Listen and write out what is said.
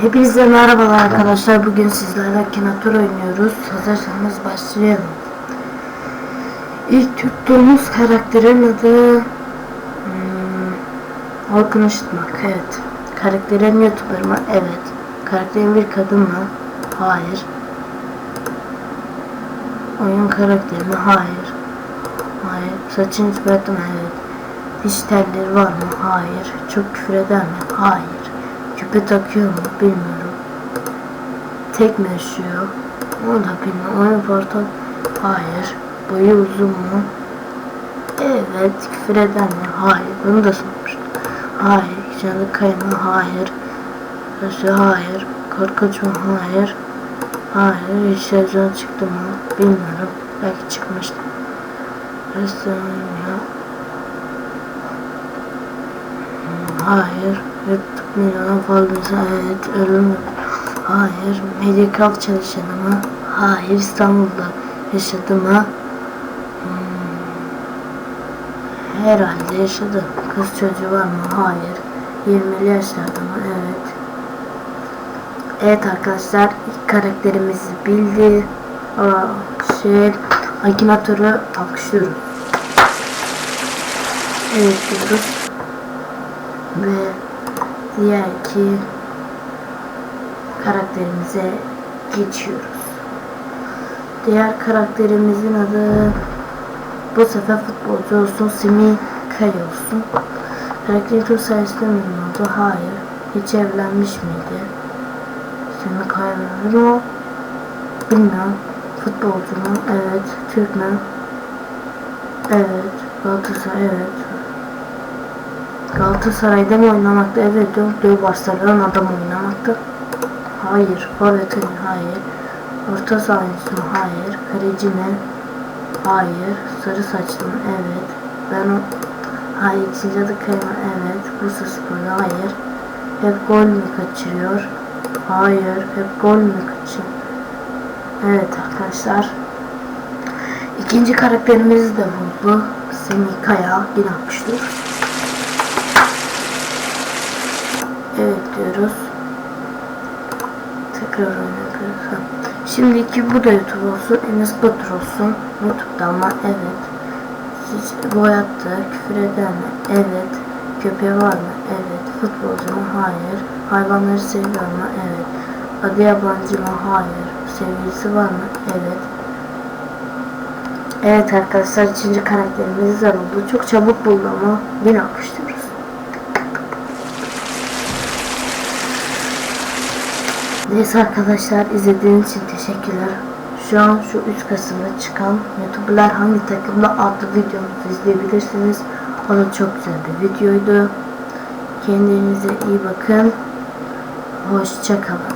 Hepinize merhabalar arkadaşlar. Bugün sizlerle Kinator oynuyoruz. Hazırsanız başlayalım. İlk tuttuğumuz karakterin adı hmm, Orkun Işıtmak. Evet. Karakterin YouTuber mı? Evet. Karakterin bir kadın mı? Hayır. Oyun karakteri mi? Hayır. Hayır. Saçını çıkarttı mı? Evet. Diş telleri var mı? Hayır. Çok küfür eder mi? Hayır. Küpe takıyor mu? Bilmiyorum. Tek mi yaşıyor? Onu da bilmiyorum. Oyun portal? Hayır. Boyu uzun mu? Evet. Küfür eder mi? Hayır. Bunu da sormuştum. Hayır. Canlı kayma? Hayır. Sesi? Hayır. Korkunç mu? Hayır. Hayır. Hiç çıktı mı? Bilmiyorum. Belki çıkmıştı. Restoran ya. Hayır. YouTube milyona fazlası evet ölüm. Hayır. Medikal çalışanı mı? Hayır. İstanbul'da yaşadı mı? Hmm. Herhalde yaşadı. Kız çocuğu var mı? Hayır. 20'li yaşlarda mı? Evet. Evet arkadaşlar ilk karakterimizi bildi. Aa, şey Akinator'u alkışlıyoruz. Evet diyoruz. Ve diğer iki karakterimize geçiyoruz. Diğer karakterimizin adı bu sefer futbolcu olsun, Simi Kay olsun. Karakterin tur sayesinde mi oldu? Hayır. Hiç evlenmiş miydi? Simi Kay mı? Bilmem. Futbolcu mu? Evet. Türk mü? Evet. Galatasaray evet. Galatasaray'da mı oynamakta? Evet. Dört Barcelona'da mı oynamakta? Hayır. Forvet'in hayır. Orta saha oyuncusu? Hayır. Kaleci mi? Hayır. Sarı saçlı mı? Evet. Ben o... Hayır. İkinci adı kayma. Evet. Bursa Spor'da hayır. Hep gol mü kaçırıyor? Hayır. Hep gol mü kaçırıyor? Evet arkadaşlar. İkinci karakterimiz de buldu. Semih Kaya. Yine alkışlıyoruz. Evet diyoruz. Tekrar oynayacağız. Şimdiki bu da YouTube olsun. Enes Batur olsun. YouTube'da ama evet. Hiç boyattı. Küfür eder mi? Evet. Köpeği var mı? Evet. Futbolcu mu? Hayır. Hayvanları seviyor mu? Evet. Adı yabancı mı? Hayır. Sevgilisi var mı? Evet. Evet arkadaşlar üçüncü karakterimiz zar oldu. Çok çabuk buldu ama yine alkışlıyoruz. Neyse arkadaşlar izlediğiniz için teşekkürler. Şu an şu üst kısımda çıkan YouTuber'lar hangi takımda adlı videomuzu izleyebilirsiniz. O da çok güzel bir videoydu. Kendinize iyi bakın. Hoşçakalın.